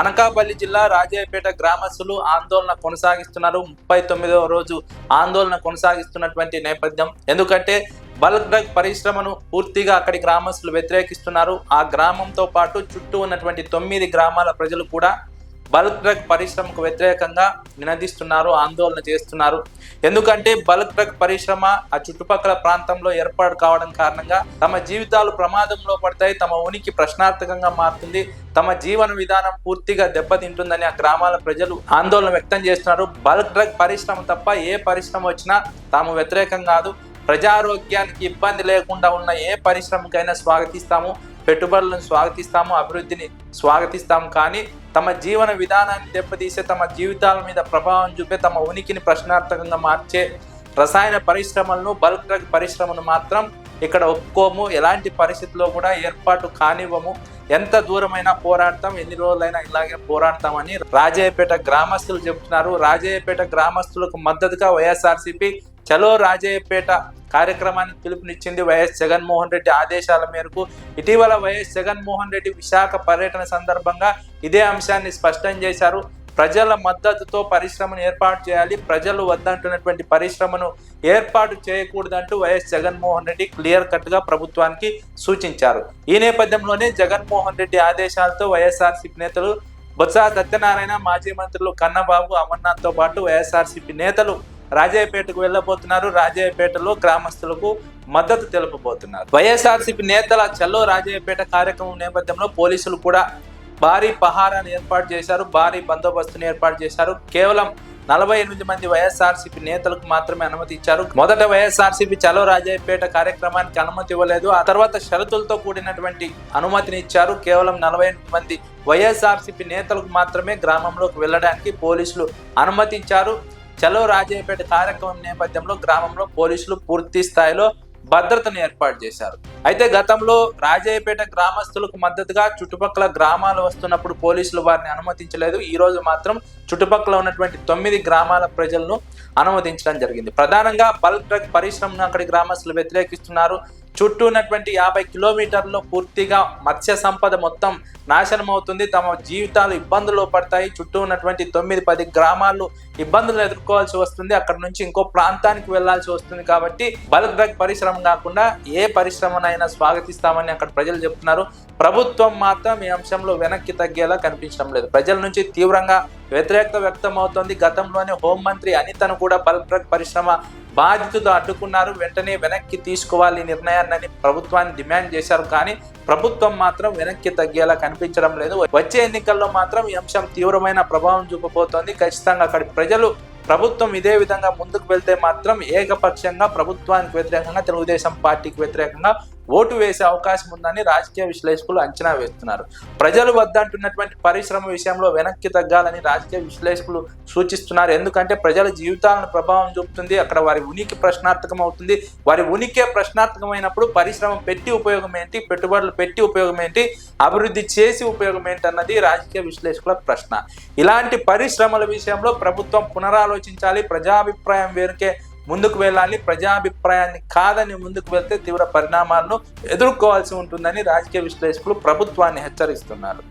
అనకాపల్లి జిల్లా రాజయ్యపేట గ్రామస్తులు ఆందోళన కొనసాగిస్తున్నారు. ముప్పై తొమ్మిదవ రోజు ఆందోళన కొనసాగిస్తున్నటువంటి నేపథ్యం. ఎందుకంటే బల్క్ డ్రగ్ పరిశ్రమను పూర్తిగా అక్కడి గ్రామస్తులు వ్యతిరేకిస్తున్నారు. ఆ గ్రామంతో పాటు చుట్టూ ఉన్నటువంటి తొమ్మిది గ్రామాల ప్రజలు కూడా బల్క్ డ్రగ్ పరిశ్రమకు వ్యతిరేకంగా నినదిస్తున్నారు ఆందోళన చేస్తున్నారు. ఎందుకంటే బల్క్ డ్రగ్ పరిశ్రమ ఆ చుట్టుపక్కల ప్రాంతంలో ఏర్పాటు కావడం కారణంగా తమ జీవితాలు ప్రమాదంలో పడతాయి తమ ఉనికి ప్రశ్నార్థకంగా మారుతుంది తమ జీవన విధానం పూర్తిగా దెబ్బతింటుందని ఆ గ్రామాల ప్రజలు ఆందోళన వ్యక్తం చేస్తున్నారు. బల్క్ డ్రగ్ పరిశ్రమ తప్ప ఏ పరిశ్రమ వచ్చినా తాము వ్యతిరేకం కాదు. ప్రజారోగ్యానికి ఇబ్బంది లేకుండా ఉన్న ఏ పరిశ్రమకైనా స్వాగతిస్తాము పెట్టుబడులను స్వాగతిస్తాము అభివృద్ధిని స్వాగతిస్తాము. కానీ తమ జీవన విధానాన్ని దెబ్బతీసే తమ జీవితాల మీద ప్రభావం చూపే తమ ఉనికిని ప్రశ్నార్థకంగా మార్చే రసాయన పరిశ్రమలను బల్క్ డ్రగ్ పరిశ్రమను మాత్రం ఇక్కడ ఒప్పుకోము. ఎలాంటి పరిస్థితుల్లో కూడా ఏర్పాటు కానివ్వము. ఎంత దూరమైనా పోరాడతాం ఎన్ని రోజులైనా ఇలాగే పోరాడతామని రాజయ్యపేట గ్రామస్తులు చెబుతున్నారు. రాజయ్యపేట గ్రామస్తులకు మద్దతుగా వైఎస్ఆర్సీపీ చలో రాజయ్యపేట కార్యక్రమానికి పిలుపునిచ్చింది వైఎస్ జగన్మోహన్ రెడ్డి ఆదేశాల మేరకు. ఇటీవల వైఎస్ జగన్మోహన్ రెడ్డి విశాఖ పర్యటన సందర్భంగా ఇదే అంశాన్ని స్పష్టం చేశారు. ప్రజల మద్దతుతో పరిశ్రమను ఏర్పాటు చేయాలి. ప్రజలు వద్దంటున్నటువంటి పరిశ్రమను ఏర్పాటు చేయకూడదంటూ వైఎస్ జగన్మోహన్ రెడ్డి క్లియర్ కట్గా ప్రభుత్వానికి సూచించారు. ఈ నేపథ్యంలోనే జగన్మోహన్ రెడ్డి ఆదేశాలతో వైఎస్ఆర్సీపీ నేతలు బొత్స సత్యనారాయణ మాజీ మంత్రులు కన్నబాబు అమర్నాథ్తో పాటు వైఎస్ఆర్సీపీ నేతలు రాజయ్యపేటకు వెళ్ళబోతున్నారు. రాజయ్యపేటలో గ్రామస్తులకు మద్దతు తెలుపబోతున్నారు. వైఎస్ఆర్సీపీ నేతల చల్లో రాజయ్యపేట కార్యక్రమం నేపథ్యంలో పోలీసులు కూడా భారీ పహారాన్ని ఏర్పాటు చేశారు. భారీ బందోబస్తుని ఏర్పాటు చేశారు. కేవలం నలభై ఎనిమిది మంది వైఎస్ఆర్సీపీ నేతలకు మాత్రమే అనుమతి ఇచ్చారు. మొదట వైఎస్ఆర్సీపీ చలో రాజయ్యపేట కార్యక్రమానికి అనుమతి ఇవ్వలేదు. ఆ తర్వాత షరతులతో కూడినటువంటి అనుమతిని ఇచ్చారు. కేవలం నలభై ఎనిమిది మంది వైఎస్ఆర్సీపీ నేతలకు మాత్రమే గ్రామంలోకి వెళ్ళడానికి పోలీసులు అనుమతించారు. చలో రాజయ్యపేట కార్యక్రమం నేపథ్యంలో గ్రామంలో పోలీసులు పూర్తి స్థాయిలో భద్రతను ఏర్పాటు చేశారు. అయితే గతంలో రాజయ్యపేట గ్రామస్తులకు మద్దతుగా చుట్టుపక్కల గ్రామాలు వస్తున్నప్పుడు పోలీసులు వారిని అనుమతించలేదు. ఈ రోజు మాత్రం చుట్టుపక్కల ఉన్నటువంటి తొమ్మిది గ్రామాల ప్రజలను అనుమతించడం జరిగింది. ప్రధానంగా బల్క్ డ్రగ్ పరిశ్రమను అక్కడి గ్రామస్తులు వ్యతిరేకిస్తున్నారు. చుట్టూ ఉన్నటువంటి యాభై కిలోమీటర్లు పూర్తిగా మత్స్య సంపద మొత్తం నాశనం అవుతుంది. తమ జీవితాలు ఇబ్బందులు పడతాయి. చుట్టూ ఉన్నటువంటి తొమ్మిది పది గ్రామాలు ఇబ్బందులు ఎదుర్కోవాల్సి వస్తుంది. అక్కడ నుంచి ఇంకో ప్రాంతానికి వెళ్ళాల్సి వస్తుంది కాబట్టి బల్క్ డ్రగ్ పరిశ్రమ కాకుండా ఏ పరిశ్రమనైనా స్వాగతిస్తామని అక్కడ ప్రజలు చెప్తున్నారు. ప్రభుత్వం మాత్రం ఈ అంశంలో వెనక్కి తగ్గేలా కనిపించడం లేదు. ప్రజల నుంచి తీవ్రంగా వ్యతిరేకత వ్యక్తం అవుతోంది గతంలోనే హోంమంత్రి అనితను కూడా బల్క్ డ్రగ్ పరిశ్రమ బాధితులు అడ్డుకున్నారు. వెంటనే వెనక్కి తీసుకోవాలి నిర్ణయాన్ని ప్రభుత్వాన్ని డిమాండ్ చేశారు. కానీ ప్రభుత్వం మాత్రం వెనక్కి తగ్గేలా కనిపించడం లేదు. వచ్చే ఎన్నికల్లో మాత్రం ఈ అంశం తీవ్రమైన ప్రభావం చూపబోతోంది. ఖచ్చితంగా అక్కడి ప్రజలు ప్రభుత్వం ఇదే విధంగా ముందుకు వెళ్తే మాత్రం ఏకపక్షంగా ప్రభుత్వానికి వ్యతిరేకంగా తెలుగుదేశం పార్టీకి వ్యతిరేకంగా ఓటు వేసే అవకాశం ఉందని రాజకీయ విశ్లేషకులు అంచనా వేస్తున్నారు. ప్రజలు వద్దంటున్నటువంటి పరిశ్రమ విషయంలో వెనక్కి తగ్గాలని రాజకీయ విశ్లేషకులు సూచిస్తున్నారు. ఎందుకంటే ప్రజల జీవితాలను ప్రభావం చూపుతుంది. అక్కడ వారి ఉనికి ప్రశ్నార్థకం అవుతుంది. వారి ఉనికే ప్రశ్నార్థకమైనప్పుడు పరిశ్రమ పెట్టి ఉపయోగం ఏంటి? పెట్టుబడులు పెట్టి ఉపయోగం ఏంటి? అభివృద్ధి చేసి ఉపయోగం ఏంటి అన్నది రాజకీయ విశ్లేషకుల ప్రశ్న. ఇలాంటి పరిశ్రమల విషయంలో ప్రభుత్వం పునరాలోచించాలి. ప్రజాభిప్రాయం వేరుకే ముందుకు వెళ్ళాలి ప్రజాభిప్రాయాన్ని కాదని ముందుకు వెళ్తే తీవ్ర పరిణామాలను ఎదుర్కోవాల్సి ఉంటుందని రాజకీయ విశ్లేషకులు ప్రభుత్వాన్ని హెచ్చరిస్తున్నారు.